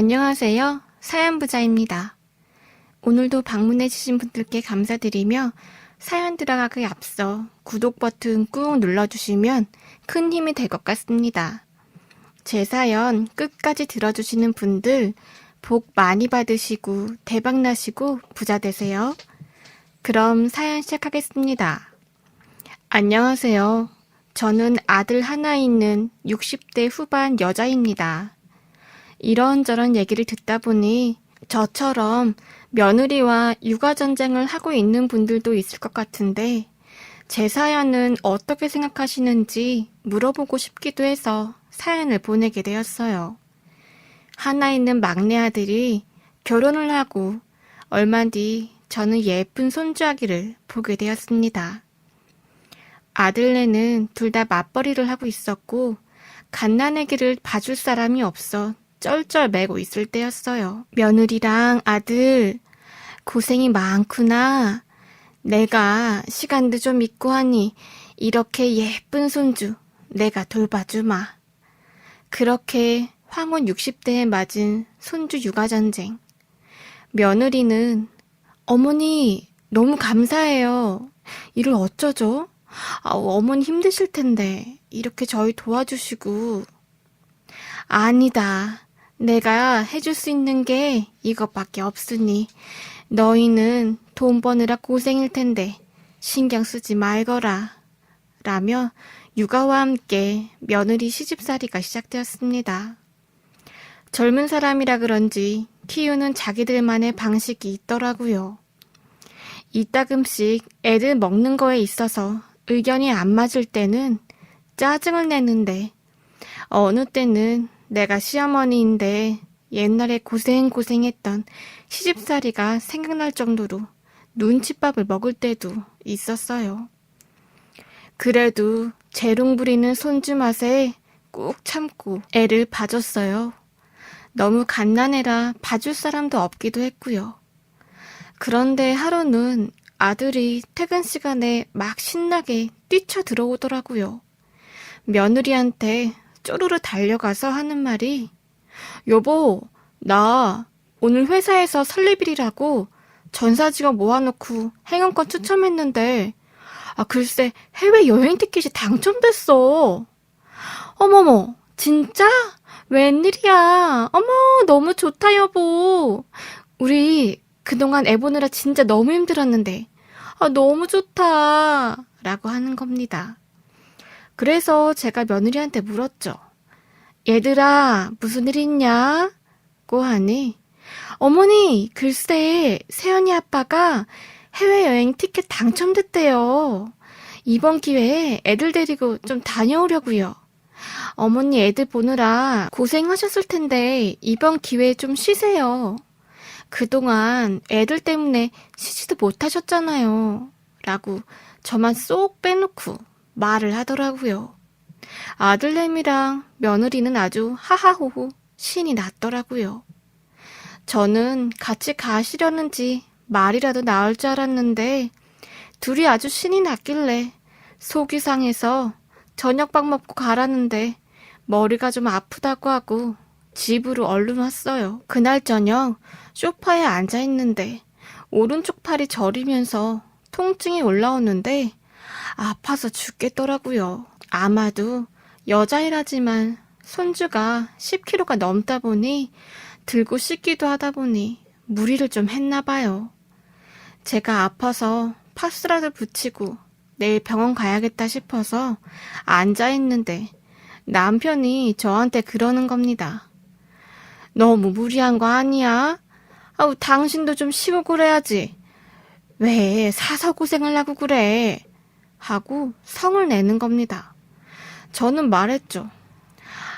안녕하세요. 사연부자입니다. 오늘도 방문해주신 분들께 감사드리며 사연 들어가기 앞서 구독 버튼 꾹 눌러주시면 큰 힘이 될 것 같습니다. 제 사연 끝까지 들어주시는 분들 복 많이 받으시고 대박 나시고 부자 되세요. 그럼 사연 시작하겠습니다. 안녕하세요. 저는 아들 하나 있는 60대 후반 여자입니다. 이런저런 얘기를 듣다 보니 저처럼 며느리와 육아전쟁을 하고 있는 분들도 있을 것 같은데 제 사연은 어떻게 생각하시는지 물어보고 싶기도 해서 사연을 보내게 되었어요. 하나 있는 막내 아들이 결혼을 하고 얼마 뒤 저는 예쁜 손주아기를 보게 되었습니다. 아들네는 둘 다 맞벌이를 하고 있었고 갓난아기를 봐줄 사람이 없어 쩔쩔 매고 있을 때였어요. 며느리랑 아들 고생이 많구나. 내가 시간도 좀 있고 하니 이렇게 예쁜 손주 내가 돌봐주마. 그렇게 황혼 60대에 맞은 손주 육아 전쟁. 며느리는 어머니 너무 감사해요. 일을 어쩌죠? 아, 어머니 힘드실 텐데 이렇게 저희 도와주시고 아니다. 내가 해줄 수 있는 게 이것밖에 없으니 너희는 돈 버느라 고생일 텐데 신경 쓰지 말거라. 라며 육아와 함께 며느리 시집살이가 시작되었습니다. 젊은 사람이라 그런지 키우는 자기들만의 방식이 있더라고요. 이따금씩 애들 먹는 거에 있어서 의견이 안 맞을 때는 짜증을 내는데 어느 때는 내가 시어머니인데 옛날에 고생고생했던 시집살이가 생각날 정도로 눈칫밥을 먹을 때도 있었어요. 그래도 재롱 부리는 손주 맛에 꾹 참고 애를 봐줬어요. 너무 갓난애라 봐줄 사람도 없기도 했고요. 그런데 하루는 아들이 퇴근 시간에 막 신나게 뛰쳐 들어오더라고요. 며느리한테 쪼르르 달려가서 하는 말이 여보, 나 오늘 회사에서 설레빌이라고 전사 직업 모아놓고 행운권 추첨했는데 아 글쎄 해외 여행 티켓이 당첨됐어. 어머머, 진짜? 웬일이야? 어머, 너무 좋다 여보. 우리 그동안 애 보느라 진짜 너무 힘들었는데 아 너무 좋다. 라고 하는 겁니다. 그래서 제가 며느리한테 물었죠. 얘들아, 무슨 일 있냐? 고 하니, 어머니, 글쎄, 세연이 아빠가 해외여행 티켓 당첨됐대요. 이번 기회에 애들 데리고 좀 다녀오려고요. 어머니 애들 보느라 고생하셨을 텐데 이번 기회에 좀 쉬세요. 그동안 애들 때문에 쉬지도 못하셨잖아요. 라고 저만 쏙 빼놓고 말을 하더라고요. 아들내미랑 며느리는 아주 하하호호 신이 났더라고요. 저는 같이 가시려는지 말이라도 나올 줄 알았는데 둘이 아주 신이 났길래 속이 상해서 저녁밥 먹고 가라는데 머리가 좀 아프다고 하고 집으로 얼른 왔어요. 그날 저녁 소파에 앉아 있는데 오른쪽 팔이 저리면서 통증이 올라오는데 아파서 죽겠더라고요. 아마도 여자이라지만 손주가 10kg가 넘다 보니 들고 씻기도 하다 보니 무리를 좀 했나 봐요. 제가 아파서 파스라를 붙이고 내일 병원 가야겠다 싶어서 앉아 있는데 남편이 저한테 그러는 겁니다. 너무 무리한 거 아니야? 아우, 당신도 좀 쉬고 그래야지. 왜 사서 고생을 하고 그래? 하고 성을 내는 겁니다. 저는 말했죠.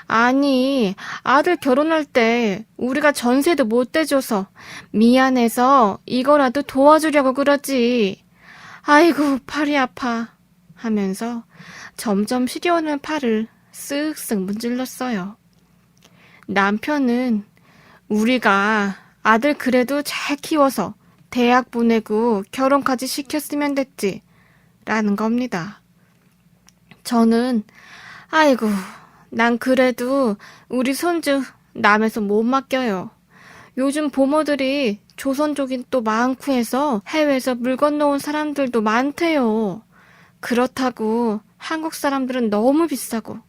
아니, 아들 결혼할 때 우리가 전세도 못 대줘서 미안해서 이거라도 도와주려고 그러지. 아이고, 팔이 아파. 하면서 점점 시려오는 팔을 쓱쓱 문질렀어요. 남편은 우리가 아들 그래도 잘 키워서 대학 보내고 결혼까지 시켰으면 됐지. 라는 겁니다. 저는, 아이고, 난 그래도 우리 손주 남에서 못 맡겨요. 요즘 보모들이 조선족이 또 많고 해서 해외에서 물 건너온 사람들도 많대요. 그렇다고 한국 사람들은 너무 비싸고.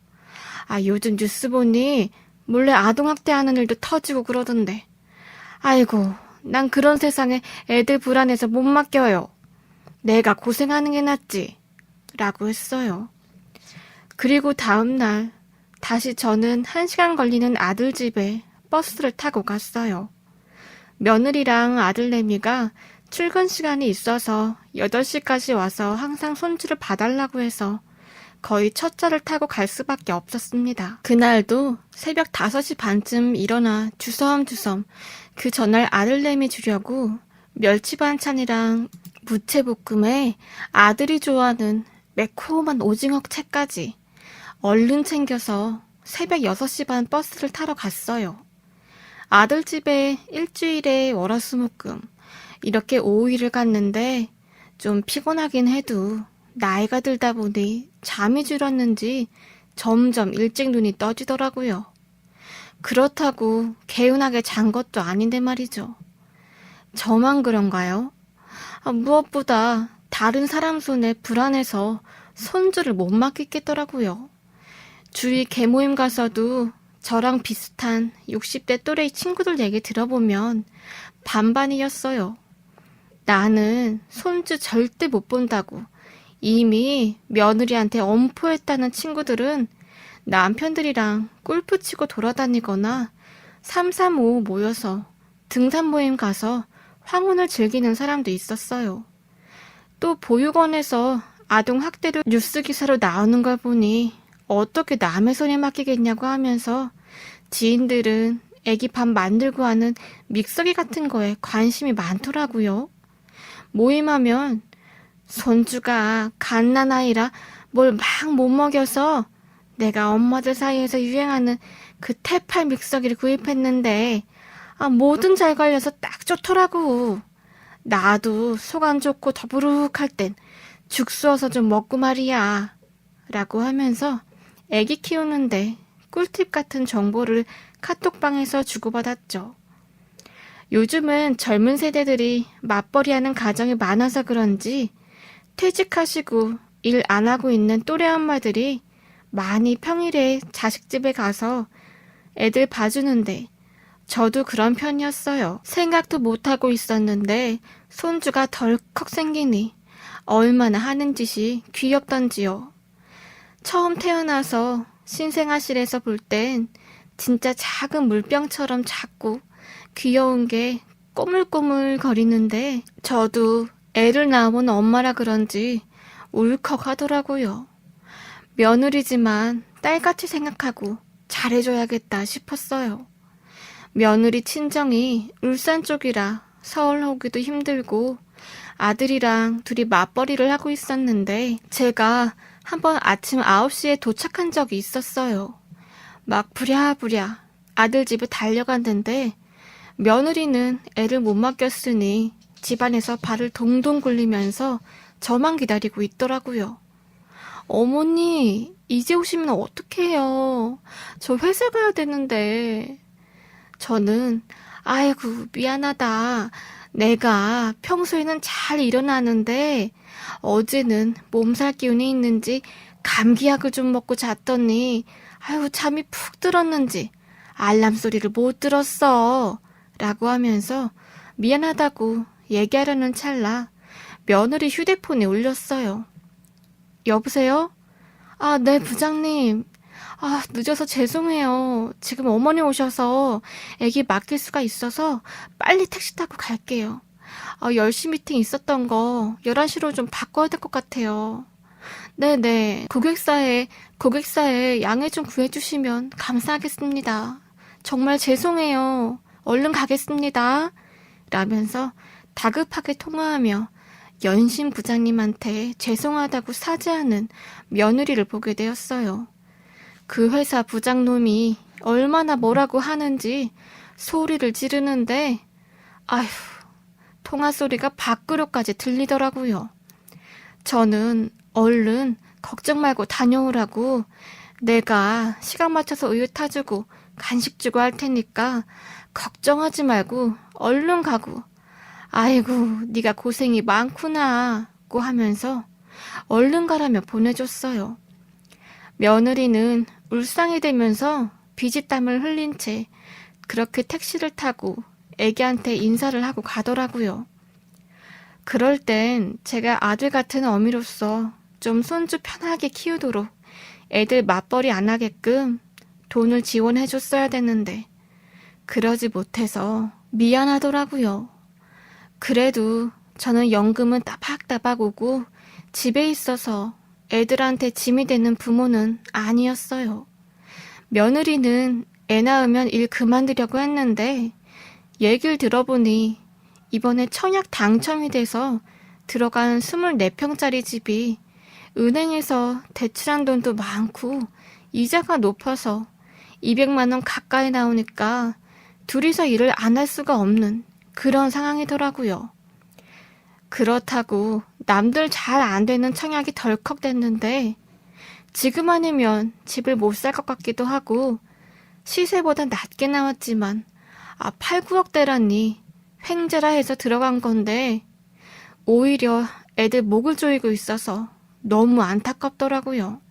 아, 요즘 뉴스 보니 몰래 아동학대하는 일도 터지고 그러던데. 아이고, 난 그런 세상에 애들 불안해서 못 맡겨요. 내가 고생하는 게 낫지. 라고 했어요. 그리고 다음날, 다시 저는 한 시간 걸리는 아들 집에 버스를 타고 갔어요. 며느리랑 아들내미가 출근 시간이 있어서 8시까지 와서 항상 손주를 봐달라고 해서 거의 첫 차를 타고 갈 수밖에 없었습니다. 그날도 새벽 5시 반쯤 일어나 주섬주섬 그 전날 아들내미 주려고 멸치 반찬이랑 무채볶음에 아들이 좋아하는 매콤한 오징어 채까지 얼른 챙겨서 새벽 6시 반 버스를 타러 갔어요. 아들 집에 일주일에 월화수목금 이렇게 5일을 갔는데 좀 피곤하긴 해도 나이가 들다 보니 잠이 줄었는지 점점 일찍 눈이 떠지더라고요. 그렇다고 개운하게 잔 것도 아닌데 말이죠. 저만 그런가요? 아, 무엇보다 다른 사람 손에 불안해서 손주를 못 맡기겠더라고요. 주위 개모임 가서도 저랑 비슷한 60대 또래의 친구들 얘기 들어보면 반반이었어요. 나는 손주 절대 못 본다고 이미 며느리한테 엄포했다는 친구들은 남편들이랑 골프 치고 돌아다니거나 335 모여서 등산 모임 가서 황혼을 즐기는 사람도 있었어요. 또 보육원에서 아동 학대를 뉴스 기사로 나오는 걸 보니 어떻게 남의 손에 맡기겠냐고 하면서 지인들은 애기 밥 만들고 하는 믹서기 같은 거에 관심이 많더라고요. 모임하면 손주가 갓난아이라 뭘 막 못 먹여서 내가 엄마들 사이에서 유행하는 그 테팔 믹서기를 구입했는데 아, 뭐든 잘 걸려서 딱 좋더라고. 나도 속 안 좋고 더부룩할 땐 죽 쑤어서 좀 먹고 말이야. 라고 하면서 애기 키우는데 꿀팁 같은 정보를 카톡방에서 주고받았죠. 요즘은 젊은 세대들이 맞벌이하는 가정이 많아서 그런지 퇴직하시고 일 안 하고 있는 또래 엄마들이 많이 평일에 자식 집에 가서 애들 봐주는데 저도 그런 편이었어요. 생각도 못하고 있었는데 손주가 덜컥 생기니 얼마나 하는 짓이 귀엽던지요. 처음 태어나서 신생아실에서 볼 땐 진짜 작은 물병처럼 작고 귀여운 게 꼬물꼬물 거리는데 저도 애를 낳아본 엄마라 그런지 울컥 하더라고요. 며느리지만 딸같이 생각하고 잘해줘야겠다 싶었어요. 며느리 친정이 울산 쪽이라 서울 오기도 힘들고 아들이랑 둘이 맞벌이를 하고 있었는데 제가 한번 아침 9시에 도착한 적이 있었어요. 막 부랴부랴 아들 집에 달려갔는데 며느리는 애를 못 맡겼으니 집안에서 발을 동동 굴리면서 저만 기다리고 있더라고요. 어머니, 이제 오시면 어떡해요. 저 회사 가야 되는데. 저는, 아이고, 미안하다. 내가 평소에는 잘 일어나는데, 어제는 몸살 기운이 있는지 감기약을 좀 먹고 잤더니, 아유, 잠이 푹 들었는지, 알람 소리를 못 들었어. 라고 하면서, 미안하다고 얘기하려는 찰나, 며느리 휴대폰에 울렸어요. 여보세요? 아, 네, 부장님. 아, 늦어서 죄송해요. 지금 어머니 오셔서 애기 맡길 수가 있어서 빨리 택시 타고 갈게요. 아, 10시 미팅 있었던 거 11시로 좀 바꿔야 될 것 같아요. 네네. 고객사에, 고객사에 양해 좀 구해주시면 감사하겠습니다. 정말 죄송해요. 얼른 가겠습니다. 라면서 다급하게 통화하며 연신 부장님한테 죄송하다고 사죄하는 며느리를 보게 되었어요. 그 회사 부장놈이 얼마나 뭐라고 하는지 소리를 지르는데, 아휴, 통화 소리가 밖으로까지 들리더라고요. 저는 얼른 걱정 말고 다녀오라고 내가 시간 맞춰서 우유 타주고 간식 주고 할 테니까 걱정하지 말고 얼른 가고 아이고 네가 고생이 많구나고 하면서 얼른 가라며 보내줬어요. 며느리는 울상이 되면서 비지땀을 흘린 채 그렇게 택시를 타고 애기한테 인사를 하고 가더라고요. 그럴 땐 제가 아들 같은 어미로서 좀 손주 편하게 키우도록 애들 맞벌이 안 하게끔 돈을 지원해 줬어야 됐는데 그러지 못해서 미안하더라고요. 그래도 저는 연금은 따박따박 오고 집에 있어서 애들한테 짐이 되는 부모는 아니었어요. 며느리는 애 낳으면 일 그만두려고 했는데 얘기를 들어보니 이번에 청약 당첨이 돼서 들어간 24평짜리 집이 은행에서 대출한 돈도 많고 이자가 높아서 200만 원 가까이 나오니까 둘이서 일을 안 할 수가 없는 그런 상황이더라고요. 그렇다고 남들 잘 안 되는 청약이 덜컥 됐는데 지금 아니면 집을 못 살 것 같기도 하고 시세보다 낮게 나왔지만 아 8, 9억대라니 횡재라 해서 들어간 건데 오히려 애들 목을 조이고 있어서 너무 안타깝더라고요.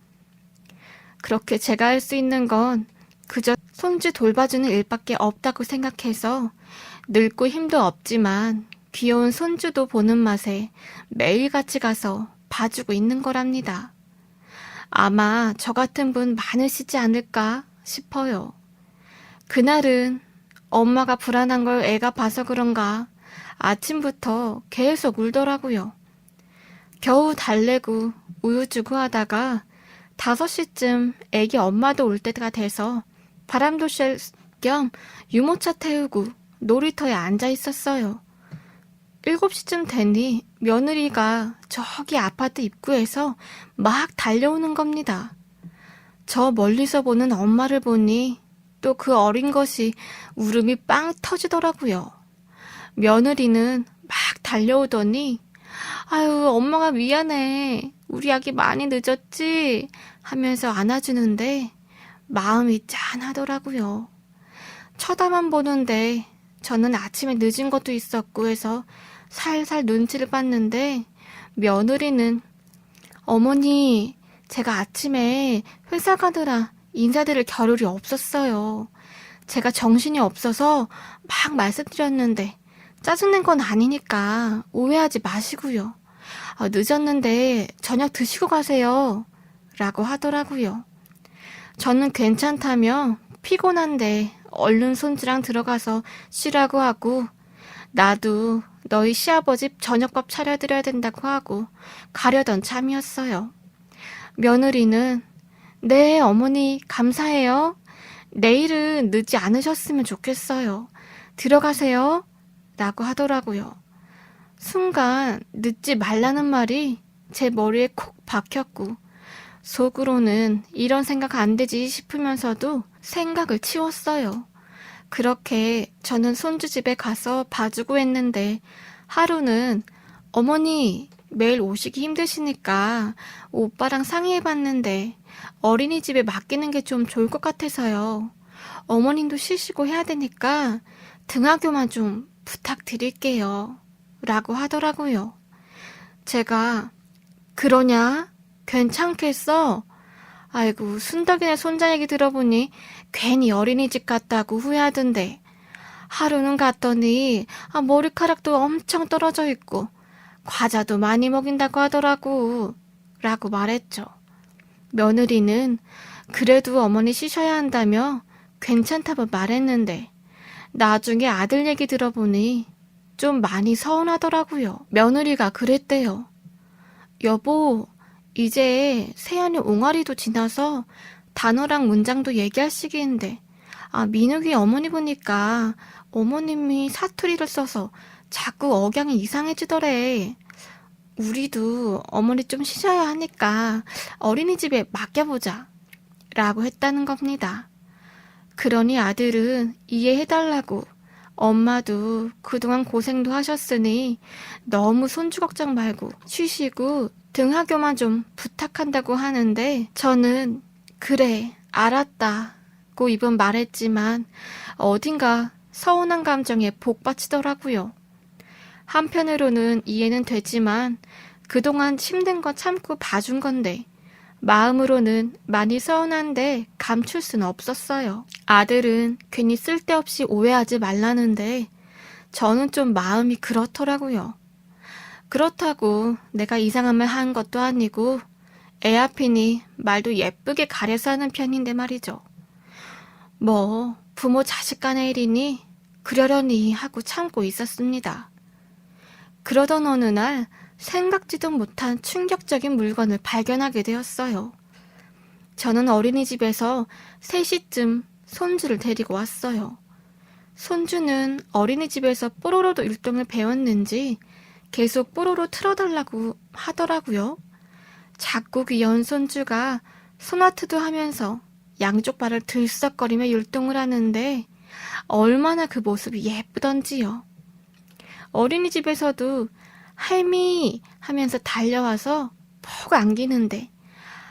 그렇게 제가 할 수 있는 건 그저 손주 돌봐주는 일밖에 없다고 생각해서 늙고 힘도 없지만 귀여운 손주도 보는 맛에 매일같이 가서 봐주고 있는 거랍니다. 아마 저 같은 분 많으시지 않을까 싶어요. 그날은 엄마가 불안한 걸 애가 봐서 그런가 아침부터 계속 울더라고요. 겨우 달래고 우유 주고 하다가 5시쯤 애기 엄마도 올 때가 돼서 바람도 쐴 겸 유모차 태우고 놀이터에 앉아 있었어요. 7시쯤 되니 며느리가 저기 아파트 입구에서 막 달려오는 겁니다. 저 멀리서 보는 엄마를 보니 또 그 어린 것이 울음이 빵 터지더라고요. 며느리는 막 달려오더니 아유 엄마가 미안해 우리 아기 많이 늦었지 하면서 안아주는데 마음이 짠하더라고요. 쳐다만 보는데 저는 아침에 늦은 것도 있었고 해서 살살 눈치를 봤는데 며느리는 어머니 제가 아침에 회사 가느라 인사드릴 겨를이 없었어요. 제가 정신이 없어서 막 말씀드렸는데 짜증낸 건 아니니까 오해하지 마시고요. 아, 늦었는데 저녁 드시고 가세요. 라고 하더라고요. 저는 괜찮다며 피곤한데 얼른 손주랑 들어가서 쉬라고 하고 나도 너희 시아버지 저녁밥 차려드려야 된다고 하고 가려던 참이었어요. 며느리는 네 어머니 감사해요. 내일은 늦지 않으셨으면 좋겠어요. 들어가세요. 라고 하더라고요. 순간 늦지 말라는 말이 제 머리에 콕 박혔고 속으로는 이런 생각 안 되지 싶으면서도 생각을 치웠어요. 그렇게 저는 손주 집에 가서 봐주고 했는데 하루는 어머니 매일 오시기 힘드시니까 오빠랑 상의해봤는데 어린이집에 맡기는 게 좀 좋을 것 같아서요. 어머님도 쉬시고 해야 되니까 등하교만 좀 부탁드릴게요. 라고 하더라고요. 제가 그러냐? 괜찮겠어? 아이고, 순덕이네 손자 얘기 들어보니 괜히 어린이집 갔다고 후회하던데. 하루는 갔더니 아, 머리카락도 엄청 떨어져 있고 과자도 많이 먹인다고 하더라고. 라고 말했죠. 며느리는 그래도 어머니 쉬셔야 한다며 괜찮다고 말했는데 나중에 아들 얘기 들어보니 좀 많이 서운하더라고요. 며느리가 그랬대요. 여보, 이제 세연이 옹알이도 지나서 단어랑 문장도 얘기할 시기인데, 아, 민욱이 어머니 보니까 어머님이 사투리를 써서 자꾸 억양이 이상해지더래. 우리도 어머니 좀 쉬셔야 하니까 어린이집에 맡겨보자. 라고 했다는 겁니다. 그러니 아들은 이해해달라고 엄마도 그동안 고생도 하셨으니 너무 손주 걱정 말고 쉬시고 등하교만 좀 부탁한다고 하는데 저는 그래 알았다 고 입은 말했지만 어딘가 서운한 감정에 복받치더라고요. 한편으로는 이해는 되지만 그동안 힘든 거 참고 봐준 건데 마음으로는 많이 서운한데 감출 수는 없었어요. 아들은 괜히 쓸데없이 오해하지 말라는데 저는 좀 마음이 그렇더라고요. 그렇다고 내가 이상한 말 한 것도 아니고 애 앞이니 말도 예쁘게 가려서 하는 편인데 말이죠. 뭐 부모 자식 간의 일이니 그러려니 하고 참고 있었습니다. 그러던 어느 날 생각지도 못한 충격적인 물건을 발견하게 되었어요. 저는 어린이집에서 3시쯤 손주를 데리고 왔어요. 손주는 어린이집에서 뽀로로도 율동을 배웠는지 계속 뽀로로 틀어달라고 하더라고요. 작고 귀여운 손주가 소나트도 하면서 양쪽 발을 들썩거리며 율동을 하는데 얼마나 그 모습이 예쁘던지요. 어린이집에서도 할미 하면서 달려와서 푹 안기는데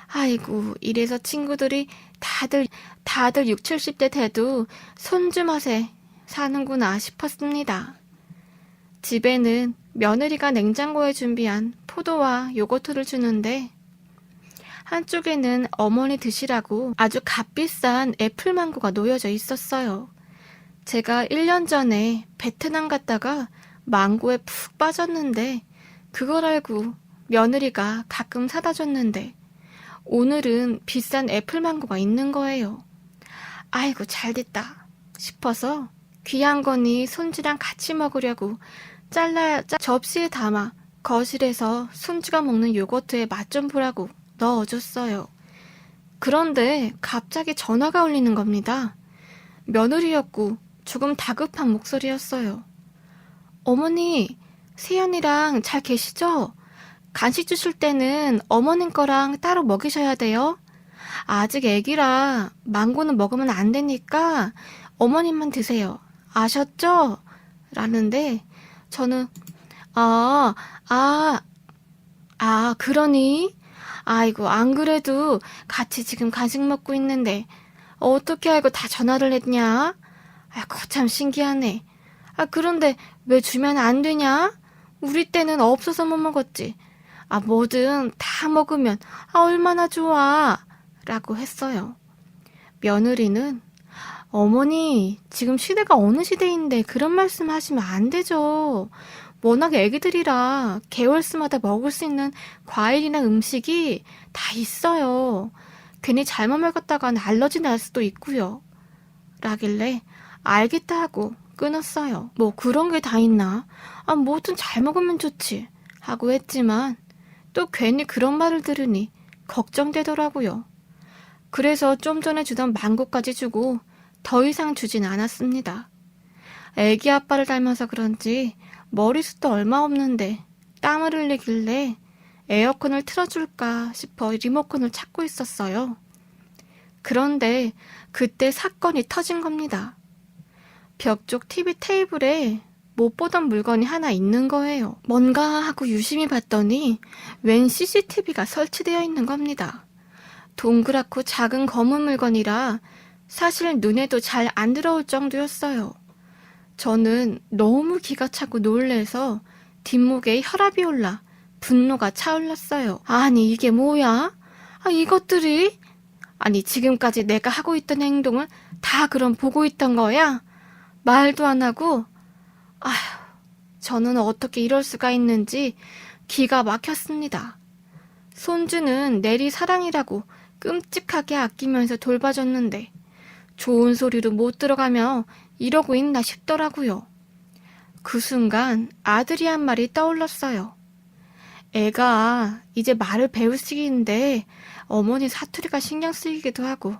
아이고 이래서 친구들이 다들 다들 6, 70대 돼도 손주 맛에 사는구나 싶었습니다. 집에는 며느리가 냉장고에 준비한 포도와 요거트를 주는데 한쪽에는 어머니 드시라고 아주 값비싼 애플망고가 놓여져 있었어요. 제가 1년 전에 베트남 갔다가 망고에 푹 빠졌는데 그걸 알고 며느리가 가끔 사다 줬는데 오늘은 비싼 애플망고가 있는 거예요. 아이고 잘 됐다 싶어서 귀한 거니 손주랑 같이 먹으려고 잘라 짜- 접시에 담아 거실에서 손주가 먹는 요거트에 맛좀 보라고 넣어줬어요. 그런데 갑자기 전화가 울리는 겁니다. 며느리였고 조금 다급한 목소리였어요. 어머니, 세연이랑 잘 계시죠? 간식 주실 때는 어머님 거랑 따로 먹이셔야 돼요. 아직 애기라 망고는 먹으면 안 되니까 어머님만 드세요. 아셨죠? 라는데 저는 아, 아, 아, 그러니? 아이고, 안 그래도 같이 지금 간식 먹고 있는데 어떻게 알고 다 전화를 했냐? 아이고, 참 신기하네. 아, 그런데 왜 주면 안 되냐? 우리 때는 없어서 못 먹었지. 아, 뭐든 다 먹으면 아, 얼마나 좋아. 라고 했어요. 며느리는 어머니, 지금 시대가 어느 시대인데 그런 말씀 하시면 안 되죠. 워낙 애기들이라 개월수마다 먹을 수 있는 과일이나 음식이 다 있어요. 괜히 잘못 먹었다간 알러지 날 수도 있고요. 라길래 알겠다 하고 끊었어요. 뭐 그런 게 다 있나? 아, 뭐든 잘 먹으면 좋지. 하고 했지만 또 괜히 그런 말을 들으니 걱정되더라고요. 그래서 좀 전에 주던 망고까지 주고 더 이상 주진 않았습니다. 애기 아빠를 닮아서 그런지 머리숱도 얼마 없는데 땀을 흘리길래 에어컨을 틀어줄까 싶어 리모컨을 찾고 있었어요. 그런데 그때 사건이 터진 겁니다. 벽 쪽 TV 테이블에 못 보던 물건이 하나 있는 거예요. 뭔가 하고 유심히 봤더니 웬 CCTV가 설치되어 있는 겁니다. 동그랗고 작은 검은 물건이라 사실 눈에도 잘 안 들어올 정도였어요. 저는 너무 기가 차고 놀래서 뒷목에 혈압이 올라 분노가 차올랐어요. 아니, 이게 뭐야? 아, 이것들이? 아니, 지금까지 내가 하고 있던 행동을 다 그럼 보고 있던 거야? 말도 안 하고, 아휴, 저는 어떻게 이럴 수가 있는지 기가 막혔습니다. 손주는 내리 사랑이라고 끔찍하게 아끼면서 돌봐줬는데, 좋은 소리로 못 들어가며 이러고 있나 싶더라고요. 그 순간 아들이 한 말이 떠올랐어요. 애가 이제 말을 배울 시기인데 어머니 사투리가 신경 쓰이기도 하고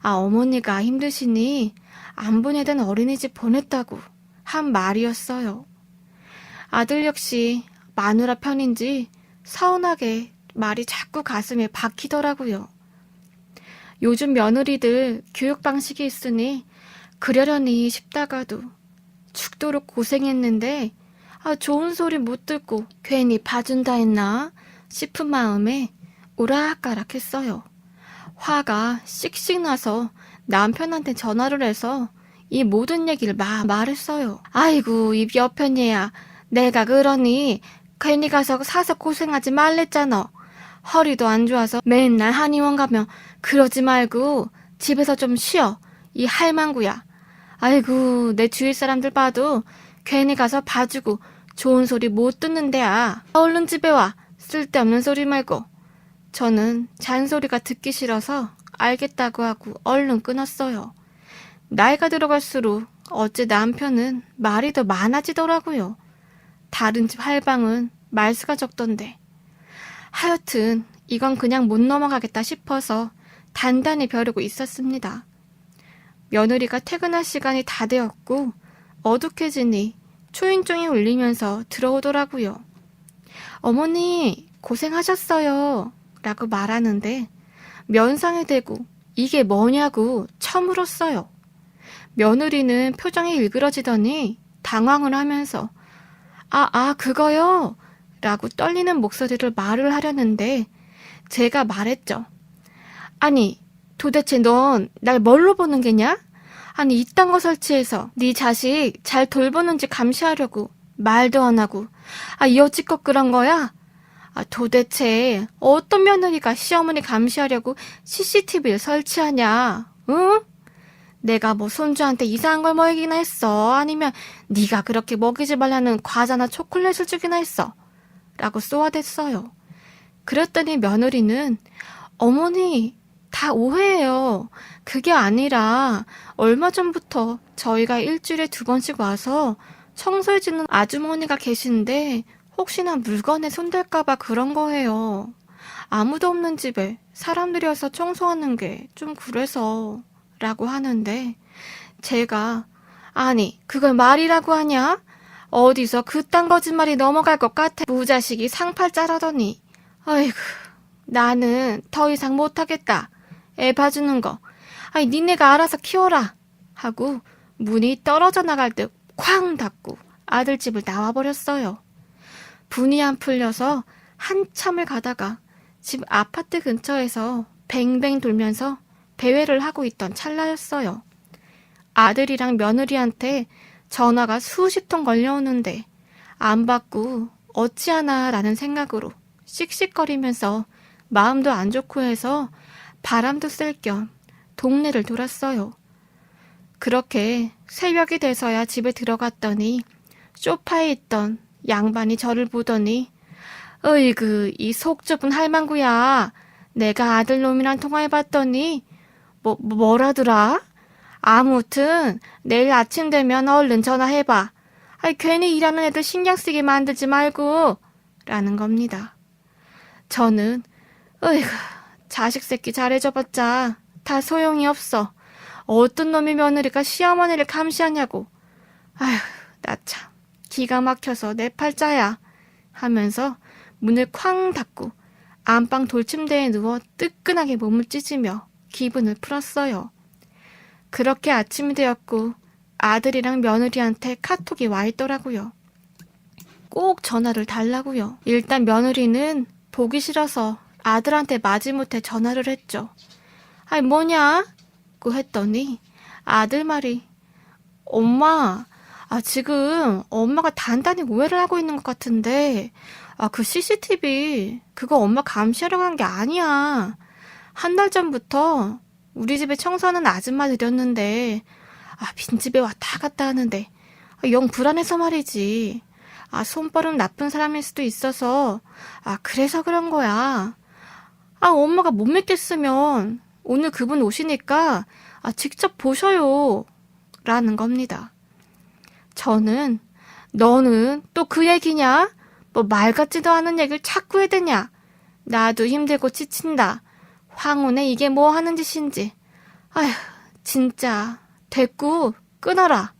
아 어머니가 힘드시니 안 보내던 어린이집 보냈다고 한 말이었어요. 아들 역시 마누라 편인지 서운하게 말이 자꾸 가슴에 박히더라고요. 요즘 며느리들 교육 방식이 있으니 그러려니 싶다가도 죽도록 고생했는데 아 좋은 소리 못 듣고 괜히 봐준다 했나 싶은 마음에 오락가락 했어요. 화가 씩씩 나서 남편한테 전화를 해서 이 모든 얘기를 막 말했어요. 아이고, 이 여편 얘야. 내가 그러니 괜히 가서 사서 고생하지 말랬잖아. 허리도 안 좋아서 맨날 한의원 가면 그러지 말고 집에서 좀 쉬어. 이 할망구야. 아이고, 내 주위 사람들 봐도 괜히 가서 봐주고 좋은 소리 못 듣는데야. 얼른 집에 와. 쓸데없는 소리 말고. 저는 잔소리가 듣기 싫어서 알겠다고 하고 얼른 끊었어요. 나이가 들어갈수록 어째 남편은 말이 더 많아지더라고요. 다른 집 할방은 말수가 적던데. 하여튼 이건 그냥 못 넘어가겠다 싶어서 단단히 벼르고 있었습니다. 며느리가 퇴근할 시간이 다 되었고 어둑해지니 초인종이 울리면서 들어오더라고요. 어머니 고생하셨어요 라고 말하는데 면상에 대고 이게 뭐냐고 처물었어요. 며느리는 표정이 일그러지더니 당황을 하면서 아, 아, 그거요? 라고 떨리는 목소리를 말을 하려는데 제가 말했죠. 아니, 도대체 넌 날 뭘로 보는 게냐? 아니, 이딴 거 설치해서 네 자식 잘 돌보는지 감시하려고 말도 안 하고 아, 여지껏 그런 거야? 아, 도대체 어떤 며느리가 시어머니 감시하려고 CCTV를 설치하냐? 응? 내가 뭐 손주한테 이상한 걸 먹이기나 했어? 아니면 네가 그렇게 먹이지 말라는 과자나 초콜릿을 주기나 했어? 라고 쏘아댔어요. 그랬더니 며느리는 어머니 다 오해예요. 그게 아니라 얼마 전부터 저희가 일주일에 두 번씩 와서 청소해주는 아주머니가 계신데 혹시나 물건에 손댈까봐 그런 거예요. 아무도 없는 집에 사람들이 와서 청소하는 게 좀 그래서 라고 하는데 제가 아니 그걸 말이라고 하냐? 어디서 그딴 거짓말이 넘어갈 것 같아. 무자식이 상팔 자라더니 아이고 나는 더 이상 못하겠다. 애 봐주는 거. 아니 니네가 알아서 키워라. 하고 문이 떨어져 나갈 듯 쾅 닫고 아들 집을 나와버렸어요. 분이 안 풀려서 한참을 가다가 집 아파트 근처에서 뱅뱅 돌면서 배회를 하고 있던 찰나였어요. 아들이랑 며느리한테 전화가 수십 통 걸려오는데 안 받고 어찌하나라는 생각으로 씩씩거리면서 마음도 안 좋고 해서 바람도 쐴 겸 동네를 돌았어요. 그렇게 새벽이 돼서야 집에 들어갔더니 소파에 있던 양반이 저를 보더니 어이그 이 속 좁은 할망구야 내가 아들놈이랑 통화해봤더니 뭐 뭐라더라? 아무튼 내일 아침 되면 얼른 전화해봐. 아이 괜히 일하는 애들 신경 쓰게 만들지 말고 라는 겁니다. 저는 어이구 자식 새끼 잘해줘봤자 다 소용이 없어. 어떤 놈의 며느리가 시어머니를 감시하냐고. 아휴 나 참 기가 막혀서 내 팔자야 하면서 문을 쾅 닫고 안방 돌침대에 누워 뜨끈하게 몸을 찢으며 기분을 풀었어요. 그렇게 아침이 되었고 아들이랑 며느리한테 카톡이 와 있더라고요. 꼭 전화를 달라고요. 일단 며느리는 보기 싫어서 아들한테 마지못해 전화를 했죠. 아이 뭐냐? 고 했더니 아들 말이 엄마 아 지금 엄마가 단단히 오해를 하고 있는 것 같은데 아 그 CCTV 그거 엄마 감시하려고 한 게 아니야. 한 달 전부터 우리 집에 청소하는 아줌마 들였는데 아 빈집에 왔다 갔다 하는데 아, 영 불안해서 말이지. 아 손버릇 나쁜 사람일 수도 있어서 아 그래서 그런 거야. 아 엄마가 못 믿겠으면 오늘 그분 오시니까 아 직접 보셔요. 라는 겁니다. 저는 너는 또 그 얘기냐? 뭐 말 같지도 않은 얘기를 자꾸 해대냐? 나도 힘들고 지친다. 황혼에 이게 뭐 하는 짓인지. 아휴, 진짜. 됐고, 끊어라.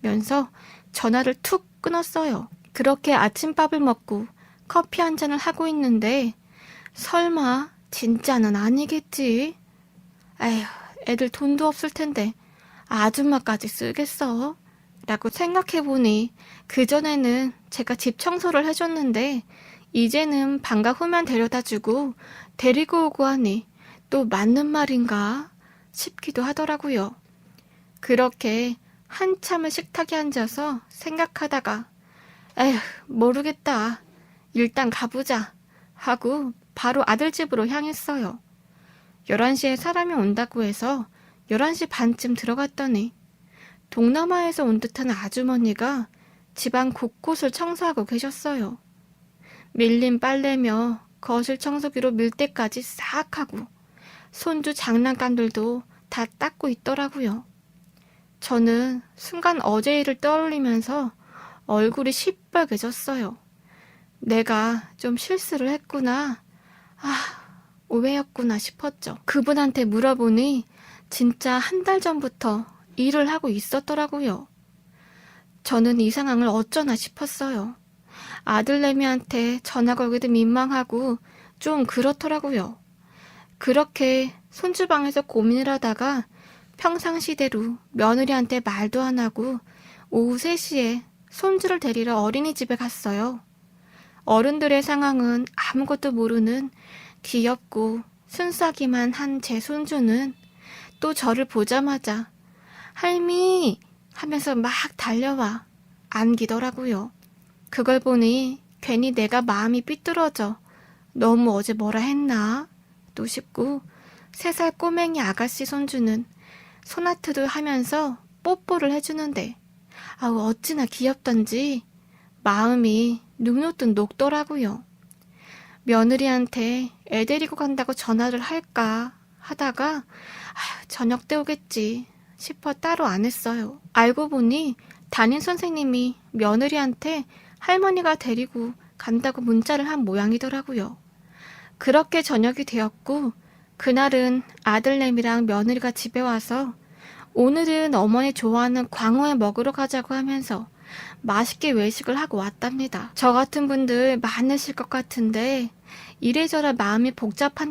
면서 전화를 툭 끊었어요. 그렇게 아침밥을 먹고 커피 한 잔을 하고 있는데, 설마, 진짜는 아니겠지? 에휴, 애들 돈도 없을 텐데, 아줌마까지 쓰겠어? 라고 생각해보니, 그전에는 제가 집 청소를 해줬는데, 이제는 방과 후면 데려다 주고, 데리고 오고 하니, 또 맞는 말인가? 싶기도 하더라고요. 그렇게 한참을 식탁에 앉아서 생각하다가 에휴 모르겠다. 일단 가보자 하고 바로 아들 집으로 향했어요. 11시에 사람이 온다고 해서 11시 반쯤 들어갔더니 동남아에서 온 듯한 아주머니가 집안 곳곳을 청소하고 계셨어요. 밀린 빨래며 거실 청소기로 밀대까지 싹 하고 손주 장난감들도 다 닦고 있더라고요. 저는 순간 어제 일을 떠올리면서 얼굴이 시뻘개졌어요. 내가 좀 실수를 했구나. 아, 오해였구나 싶었죠. 그분한테 물어보니 진짜 한 달 전부터 일을 하고 있었더라고요. 저는 이 상황을 어쩌나 싶었어요. 아들내미한테 전화 걸기도 민망하고 좀 그렇더라고요. 그렇게 손주방에서 고민을 하다가 평상시대로 며느리한테 말도 안 하고 오후 3시에 손주를 데리러 어린이집에 갔어요. 어른들의 상황은 아무것도 모르는 귀엽고 순싸기만 한 제 손주는 또 저를 보자마자 할미 하면서 막 달려와 안기더라고요. 그걸 보니 괜히 내가 마음이 삐뚤어져 너무 어제 뭐라 했나 또 싶고 세 살 꼬맹이 아가씨 손주는 소나트도 하면서 뽀뽀를 해주는데 아우 어찌나 귀엽던지 마음이 눅눅듯 녹더라고요. 며느리한테 애 데리고 간다고 전화를 할까 하다가 아휴, 저녁 때 오겠지 싶어 따로 안 했어요. 알고 보니 담임 선생님이 며느리한테 할머니가 데리고 간다고 문자를 한 모양이더라고요. 그렇게 저녁이 되었고 그날은 아들내미랑 며느리가 집에 와서 오늘은 어머니 좋아하는 광어회 먹으러 가자고 하면서 맛있게 외식을 하고 왔답니다. 저 같은 분들 많으실 것 같은데 이래저래 마음이 복잡한